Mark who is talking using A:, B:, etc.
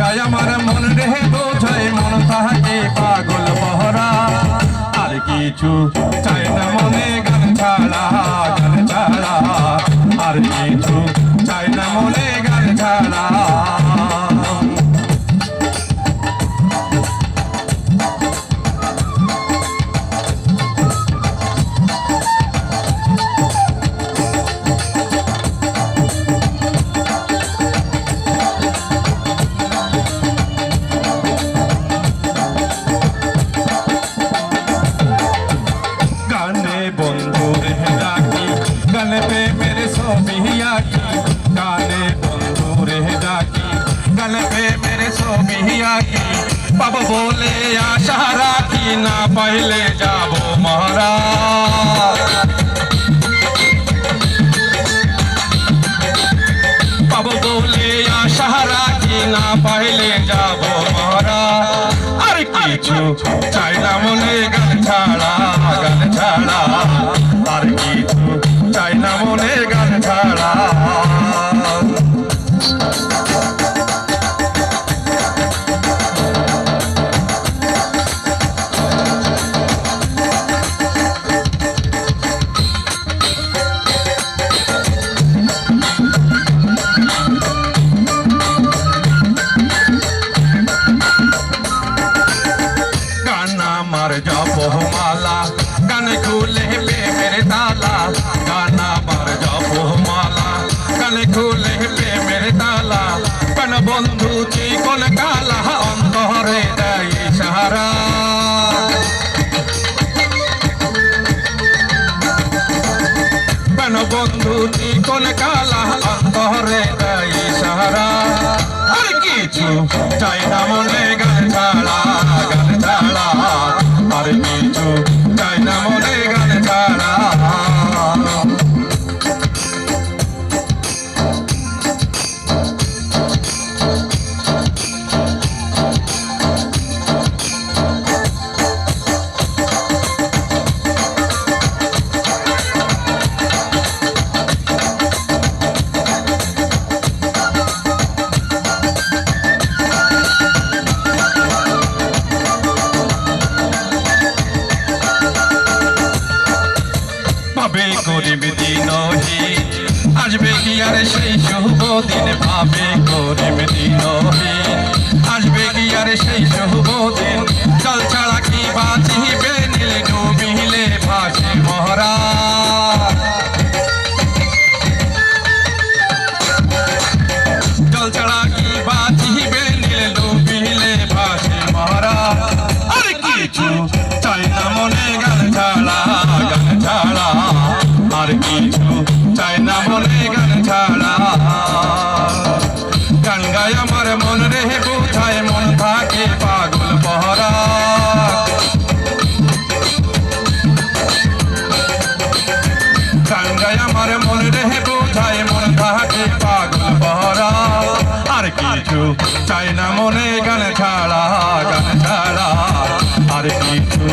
A: গায় আমার মন রেহে তো জয় মন তাহাকে পাগল বহরা। আর কিছু চাই না মনে গান ছাড়া গান ছাড়া। আর কিছু চাই না মনে গান ছাড়া। ডাকি বলে আশা রাখি না পাইলে যাব মহারা পাব বলে আশা রাখি না পাইলে যাব মহারা আর কিছু চাই না মনে গান ছাড়া গান ছাড়া, আর কিছু চাই না মনে গান খুলে প্রেমের তালা গান বন্ধু চিকন কালা, অন্তরে দেয় সাহারা গান বন্ধু চিকন কালা, অন্তরে দেয় সাহারা আর কিছু চাই না মনে গান ছাড়া গান ছাড়া আর কিছু চাই না মনে গরিব দিনহি আসবে কি আর সেই শুভ দিন পাবে গরিব দিনহি আসবে কি আর সেই শুভ দিন? জল ছাড়া কি বাঁচিবে? নীল ডুবিলে ভাসে মহারা চাই না মনে গান ছাড়া। গান গায় আমার মন রে বোঝায় মন থাকে পাগল পহরা। গান গায় আমার মন রে বোঝায় মন থাকে পাগল পহরা। আর কিছু চাই না মনে গান ছাড়া গান ছাড়া। আর কিছু